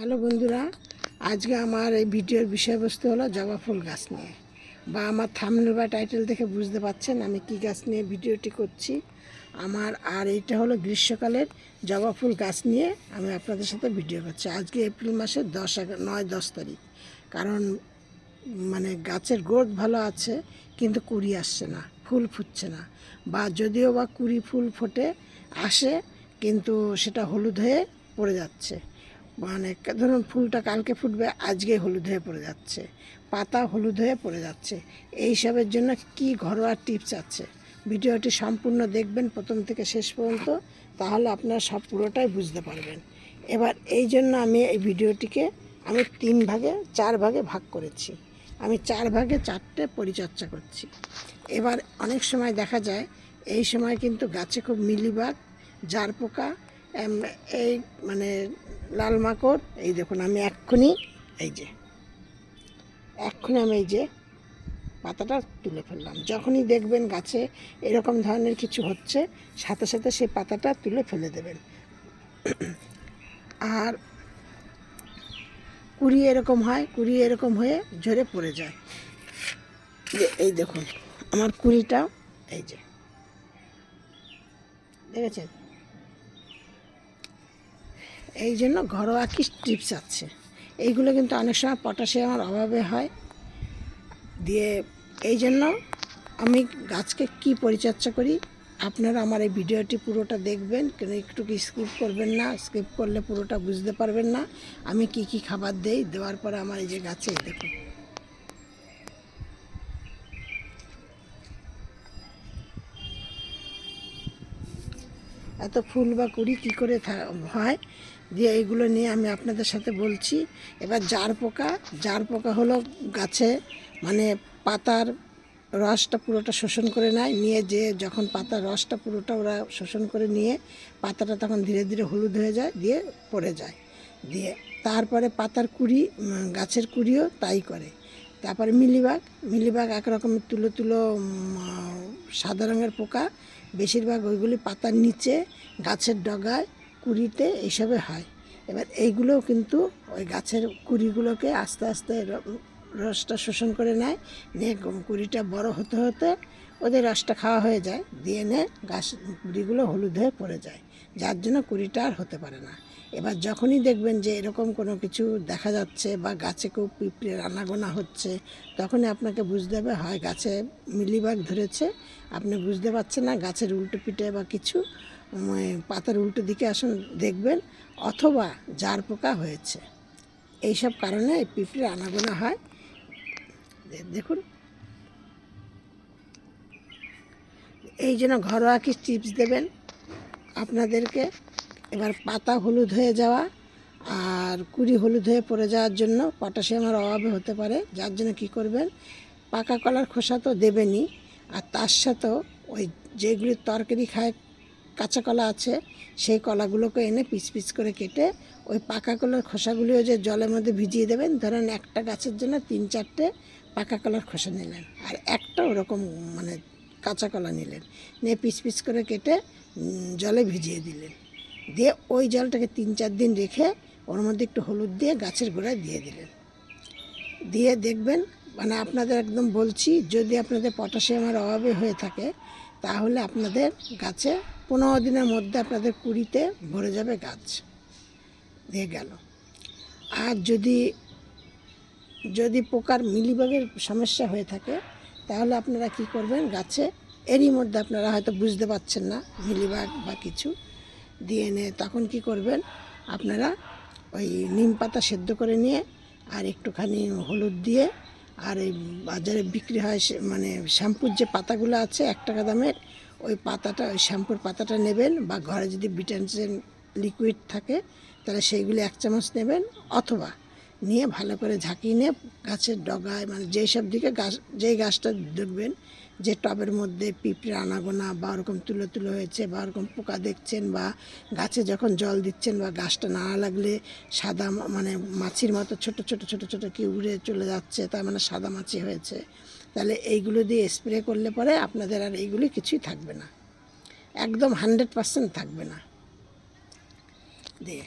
Hello বন্ধুরা, আজকে আমার এই ভিডিওর বিষয়বস্তু হলো জবা ফুল গাছ নিয়ে। বা আমার থামনেল বা টাইটেল দেখে বুঝতে পারছেন আমি কি গাছ নিয়ে ভিডিওটি করছি। আমার আর এইটা হলো গ্রীষ্মকালের জবা ফুল গাছ নিয়ে আমি আপনাদের সাথে ভিডিও করছি। আজকে এপ্রিল মাসের দশ নয়, দশ তারিখ। কারণ মানে গাছের গ্রোথ ভালো আছে, কিন্তু কুড়ি আসছে না, ফুল ফুটছে না। বা যদিও বা কুড়ি ফুল ফোটে, আসে, কিন্তু সেটা হলুদ হয়ে পড়ে যাচ্ছে। মানে ধরুন ফুলটা কালকে ফুটবে, আজকে হলুদ হয়ে পড়ে যাচ্ছে, পাতা হলুদ হয়ে পড়ে যাচ্ছে। এইসবের জন্য কি ঘরোয়া টিপস আছে? ভিডিওটি সম্পূর্ণ দেখবেন প্রথম থেকে শেষ পর্যন্ত, তাহলে আপনারা সব পুরোটাই বুঝতে পারবেন। এবার এই জন্য আমি এই ভিডিওটিকে আমি তিন ভাগে, চার ভাগে ভাগ করেছি। আমি চার ভাগে চারটে পরিচর্যা করছি। এবার অনেক সময় দেখা যায়, এই সময় কিন্তু গাছে খুব মিলিবাগ জার পোকা এই মানে লাল মাকড়, এই দেখুন আমি এক্ষুনি, এই যে, এক্ষুনি আমি এই যে পাতাটা তুলে ফেললাম। যখনই দেখবেন গাছে এরকম ধরনের কিছু হচ্ছে, সাথে সাথে সেই পাতাটা তুলে ফেলে দেবেন। আর কুড়ি এরকম হয়, কুড়ি এরকম হয়ে ঝরে পড়ে যায়। যে এই দেখুন, আমার কুড়িটাও এই যে, দেখেছেন? এই জন্য ঘরোয়া কি টিপস আছে? এইগুলো কিন্তু অনেক সময় পটাশিয়ামের অভাবে হয়। দিয়ে এই জন্য আমি গাছকে কি পরিচর্যা করি? আপনারা আমার এই ভিডিওটি পুরোটা দেখবেন। কেন একটু কি স্কিপ করবেন না? স্কিপ করলে পুরোটা বুঝতে পারবেন না। আমি কি কি খাবার দেই? দেওয়ার পরে আমার এই যে গাছে, দেখুন। এত ফুল বা কুড়ি কী করে হয়? দিয়ে এইগুলো নিয়ে আমি আপনাদের সাথে বলছি। এবার জার পোকা জার পোকা হলো গাছে মানে পাতার রসটা পুরোটা শোষণ করে নেয়, নিয়ে যে যখন পাতার রসটা পুরোটা ওরা শোষণ করে নিয়ে পাতাটা তখন ধীরে ধীরে হলুদ হয়ে যায়, দিয়ে পড়ে যায়। দিয়ে তারপরে পাতার কুড়ি গাছের কুড়িও তাই করে। তারপরে মিলিবাগ মিলিবাগ এক রকমের তুলো তুলো সাদা রঙের পোকা বেশিরভাগ ওইগুলি পাতার নিচে, গাছের ডগায়, কুড়িতে এইসবে হয়। এবার এইগুলোও কিন্তু ওই গাছের কুড়িগুলোকে আস্তে আস্তে রসটা শোষণ করে নেয়, নিয়ে কুড়িটা বড় হতে হতে ওদের রসটা খাওয়া হয়ে যায়, দিয়ে নে গাছ, কুড়িগুলো হলুদ হয়ে পড়ে যায়। যার জন্য কুড়িটা আর হতে পারে না। এবার যখনই দেখবেন যে এরকম কোনো কিছু দেখা যাচ্ছে বা গাছে কেউ পিঁপড়ে রান্নাগোনা হচ্ছে, তখনই আপনাকে বুঝতে হবে, হয় গাছে মিলিবাগ ধরেছে, আপনি বুঝতে পারছেন না গাছের উল্টো পিঠে বা কিছু পাতার উল্টো দিকে আসুন, দেখবেন অথবা জার পোকা হয়েছে। এইসব কারণে এই পিঁপড়ে আনাগোনা হয়। দেখুন। এই জন্য ঘরোয়া কি টিপস দেবেন আপনাদেরকে। এবার পাতা হলুদ হয়ে যাওয়া আর কুড়ি হলুদ হয়ে পড়ে যাওয়ার জন্য পটাশিয়ামের অভাবে হতে পারে, যার জন্য কি করবেন, পাকা কলার খোসা তো দেবেনই। আর তার সাথেও ওই যেগুলি তরকারি খায় কাঁচা কলা আছে, সেই কলাগুলোকে এনে পিস পিস করে কেটে ওই পাকা কলার খোসাগুলিও যে জলের মধ্যে ভিজিয়ে দেবেন, ধরেন একটা গাছের জন্য তিন চারটে পাকা কলার খোসা নিলেন আর একটা ওরকম মানে কাঁচা কলা নিলেন। নিয়ে পিস পিস করে কেটে জলে ভিজিয়ে দিলেন। দিয়ে ওই জলটাকে তিন চার দিন রেখে ওর মধ্যে একটু হলুদ দিয়ে গাছের গোড়ায় দিয়ে দিলেন। দিয়ে দেখবেন মানে আপনাদের একদম বলছি, যদি আপনাদের পটাশিয়ামের অভাবে হয়ে থাকে, তাহলে আপনাদের গাছে পনেরো দিনের মধ্যে আপনাদের কুড়িতে ভরে যাবে গাছ। দিয়ে গেল। আর যদি যদি পোকার মিলিবাগের সমস্যা হয়ে থাকে, তাহলে আপনারা কি করবেন, গাছে এরই মধ্যে আপনারা হয়তো বুঝতে পারছেন না, মিলিবাগ বা কিছু। দিয়ে এনে তখন কি করবেন? আপনারা ওই নিম পাতা সেদ্ধ করে নিয়ে আর একটুখানি হলুদ দিয়ে আর এই বাজারে বিক্রি হয় মানে শ্যাম্পুর যে পাতাগুলো আছে এক টাকা দামের, ওই পাতাটা, ওই শ্যাম্পুর পাতাটা নেবেন বা ঘরে যদি বিটানসেন লিকুইড থাকে, তাহলে সেইগুলি এক চামচ নেবেন অথবা নিয়ে ভালো করে ঝাঁকিয়ে নিয়ে গাছের ডগায় মানে যেই সব দিকে গাছ যেই গাছটা দেখবেন যে টবের মধ্যে পিঁপড়ে আনাগোনা বা ওরকম তুলো তুলো হয়েছে বা ওরকম পোকা দেখছেন বা গাছে যখন জল দিচ্ছেন বা গাছটা নাড়া লাগলে সাদা মানে মাছির মতো ছোট ছোট ছোট ছোট কি উড়ে চলে যাচ্ছে, তার মানে সাদা মাছি হয়েছে। তাহলে এইগুলো দিয়ে স্প্রে করলে পরে আপনাদের আর এইগুলি কিছুই থাকবে না। একদম হান্ড্রেড পার্সেন্ট থাকবে না। দিয়ে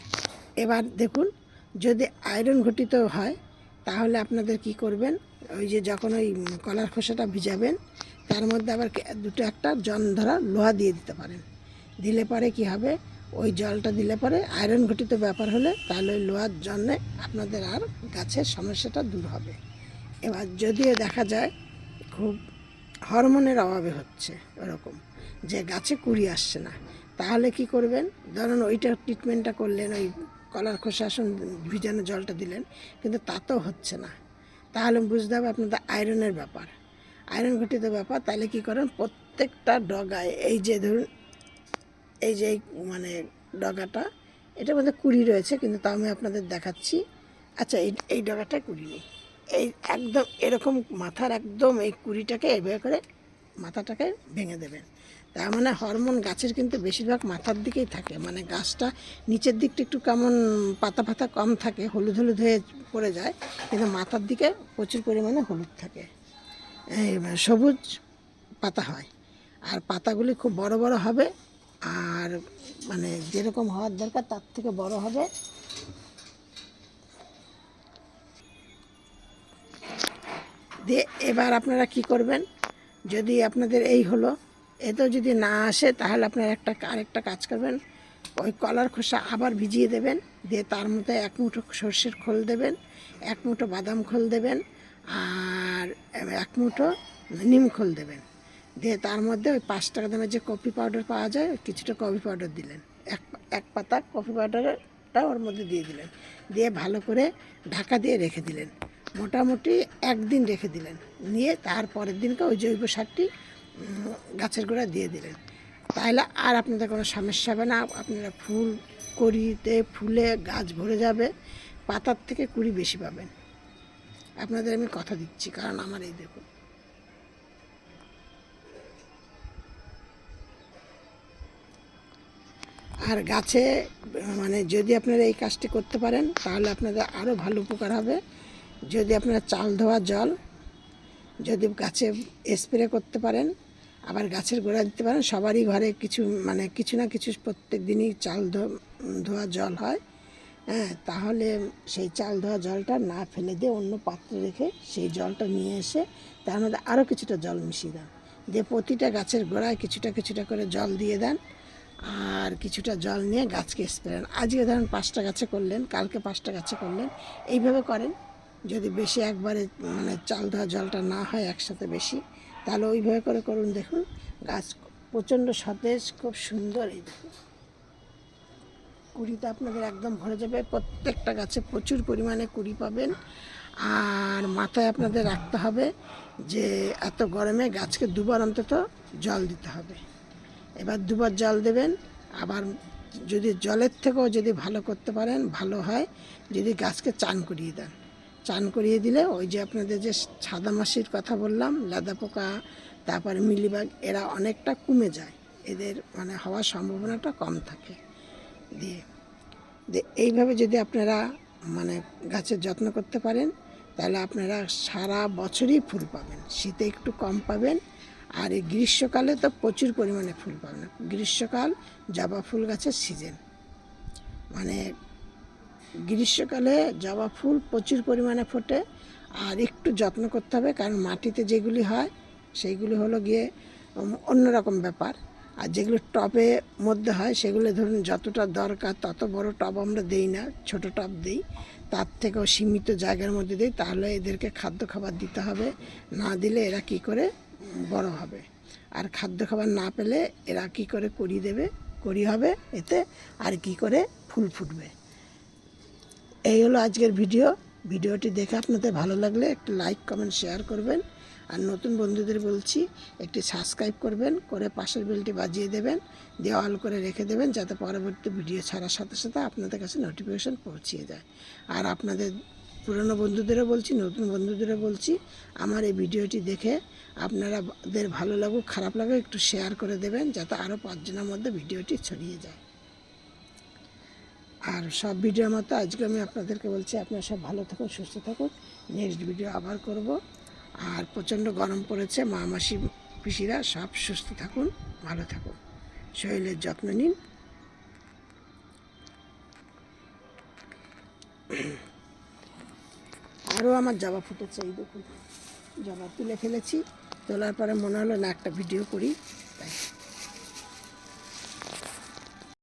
এবার দেখুন, যদি আয়রন ঘটিত হয়, তাহলে আপনাদের কি করবেন? ওই যে যখন ওই কলার খোসাটা ভিজাবেন তার মধ্যে আবার দুটো একটা জন ধরা লোহা দিয়ে দিতে পারেন। দিলে পরে কি হবে? ওই জলটা দিলে পরে আয়রন ঘটিত ব্যাপার হলে তাহলে ওই লোহার জন্যে আপনাদের আর গাছের সমস্যাটা দূর হবে। এবার যদিও দেখা যায় খুব হরমোনের অভাবে হচ্ছে ওরকম যে গাছে কুড়ি আসছে না, তাহলে কি করবেন? ধরুন ওইটা ট্রিটমেন্টটা করলেন, ওই কলার খোসাসন ভিজানো জলটা দিলেন, কিন্তু তাতেও হচ্ছে না। তাহলে বুঝতে হবে আপনাদের আয়রনের ব্যাপার। আয়রন ঘটিত ব্যাপার তাহলে কি করেন, প্রত্যেকটা ডগায়, এই যে ধরুন, এই যে মানে ডগাটা, এটার মধ্যে কুড়ি রয়েছে, কিন্তু তাও আমি আপনাদের দেখাচ্ছি। আচ্ছা এই এই ডগাটায় কুড়ি নেই। এই একদম এরকম মাথার একদম এই কুড়িটাকে এভাবে করে মাথাটাকে ভেঙে দেবেন। তার মানে হরমোন গাছের কিন্তু বেশিরভাগ মাথার দিকেই থাকে মানে গাছটা নিচের দিকটা একটু কেমন পাতা ফাতা কম থাকে, হলুদ হলুদ হয়ে পড়ে যায়, কিন্তু মাথার দিকে প্রচুর পরিমাণে হলুদ থাকে। সবুজ পাতা হয়। আর পাতাগুলি খুব বড় বড় হবে। আর মানে যেরকম হওয়ার দরকার, তার থেকে বড় হবে। দিয়ে এবার আপনারা কি করবেন? যদি আপনাদের এই হলো, এতেও যদি না আসে, তাহলে আপনারা একটা, আরেকটা কাজ করবেন। ওই কলার খোসা আবার ভিজিয়ে দেবেন। দিয়ে তার মধ্যে এক মুঠো সর্ষের খোল দেবেন, এক মুঠো বাদাম খোল দেবেন। আর এক মুঠো নিম খোল দেবেন। দিয়ে তার মধ্যে ওই পাঁচ টাকা দামের যে কফি পাউডার পাওয়া যায় কিছুটা কফি পাউডার দিলেন। এক এক পাতা কফি পাউডারটা ওর মধ্যে দিয়ে দিলেন। দিয়ে ভালো করে ঢাকা দিয়ে রেখে দিলেন। মোটামুটি একদিন রেখে দিলেন। নিয়ে তার পরের দিনকে ওই জৈব সারটি গাছের গোড়া দিয়ে দিলেন। তাহলে আর আপনাদের কোনো সমস্যা হবে না। আপনারা ফুল করিতে, ফুলে গাছ ভরে যাবে, পাতার থেকে কুড়ি বেশি পাবেন। আপনাদের আমি কথা দিচ্ছি, কারণ আমার এই দেখুন। আর গাছে মানে যদি আপনারা এই কাজটি করতে পারেন, তাহলে আপনাদের আরও ভালো উপকার হবে। যদি আপনারা চাল ধোয়া জল, যদি গাছে স্প্রে করতে পারেন, আবার গাছের গোড়া দিতে পারেন, সবারই ঘরে কিছু মানে কিছু না কিছু প্রত্যেক দিনই চাল ধোয়া জল হয়। হ্যাঁ তাহলে সেই চাল ধোয়া জলটা না ফেলে দিয়ে অন্য পাত্রে রেখে সেই জলটা নিয়ে এসে তার মধ্যে আরও কিছুটা জল মিশিয়ে দেন। দিয়ে প্রতিটা গাছের গোড়ায় কিছুটা কিছুটা করে জল দিয়ে দেন আর কিছুটা জল নিয়ে গাছকে স্প্রে আজকে ধরেন পাঁচটা গাছে করলেন, কালকে পাঁচটা গাছে করলেন, এইভাবে করেন। যদি বেশি একবারে মানে চাল ধোয়া জলটা না হয় একসাথে বেশি, তাহলে ওইভাবে করে করুন। দেখুন, গাছ প্রচণ্ড সতেজ, খুব সুন্দর এই দেখুন। কুড়িতে আপনাদের একদম ভরে যাবে। প্রত্যেকটা গাছে প্রচুর পরিমাণে কুড়ি পাবেন। আর মাথায় আপনাদের রাখতে হবে যে এত গরমে গাছকে দুবার অন্তত জল দিতে হবে। এবার দুবার জল দেবেন। আবার যদি জলের থেকেও যদি ভালো করতে পারেন, ভালো হয়, যদি গাছকে চান করিয়ে দেন। চান করিয়ে দিলে ওই যে আপনাদের যে সাদা মাসির কথা বললাম, লাদা পোকা, তারপরে মিলিবাগ, এরা অনেকটা কমে যায়। এদের মানে হওয়ার সম্ভাবনাটা কম থাকে। দিয়ে। দিয়ে এইভাবে যদি আপনারা মানে গাছের যত্ন করতে পারেন, তাহলে আপনারা সারা বছরই ফুল পাবেন। শীতে একটু কম পাবেন, আর এই গ্রীষ্মকালে তো প্রচুর পরিমাণে ফুল পাবেন। গ্রীষ্মকাল জবা ফুল গাছের সিজন। মানে গ্রীষ্মকালে জবা ফুল প্রচুর পরিমাণে ফোটে, আর একটু যত্ন করতে হবে, কারণ মাটিতে যেগুলি হয়, সেইগুলি হলো গিয়ে অন্যরকম ব্যাপার। আর যেগুলো টবে মধ্যে হয়, সেগুলো ধরুন যতটা দরকার তত বড় টব আমরা দেই না, ছোট টব দিই। তার থেকেও সীমিত জায়গার মধ্যে দিই, তাহলে এদেরকে খাদ্য খাবার দিতে হবে। না দিলে এরা কি করে? বড় হবে। আর খাদ্য খাবার না পেলে এরা কি করে? করি দেবে করি হবে এতে, আর কি করে? ফুল ফুটবে। এই হলো আজকের ভিডিও। ভিডিওটি দেখে আপনাদের ভালো লাগলে একটু লাইক, কমেন্ট, শেয়ার করবেন। আর নতুন বন্ধুদের বলছি, একটি সাবস্ক্রাইব করবেন, করে পাশের বেলটি বাজিয়ে দেবেন দিয়ে অল করে রেখে দেবেন, যাতে পরবর্তী ভিডিও ছাড়ার সাথে সাথে আপনাদের কাছে নোটিফিকেশান পৌঁছিয়ে যায়। আর আপনাদের পুরনো বন্ধুদেরও বলছি, নতুন বন্ধুদেরও বলছি, আমার এই ভিডিওটি দেখে আপনারাদের ভালো লাগুক, খারাপ লাগুক, একটু শেয়ার করে দেবেন, যাতে আরও পাঁচজনের মধ্যে ভিডিওটি ছড়িয়ে যায়। আর সব ভিডিওর মতো আজকে আমি আপনাদেরকে বলছি, আপনারা সব ভালো থাকুন, সুস্থ থাকুন। নেক্সট ভিডিও আবার করব। আর প্রচণ্ড গরম পড়েছে, মা মাসি পিসিরা সব সুস্থ থাকুন, ভালো থাকুন। শরীরের যত্ন নিন। আরও আমার জবা ফুটেছে, এই দেখুন। জবা তুলে ফেলেছি, তোলার পরে মনে হলো না একটা ভিডিও করি, তাই।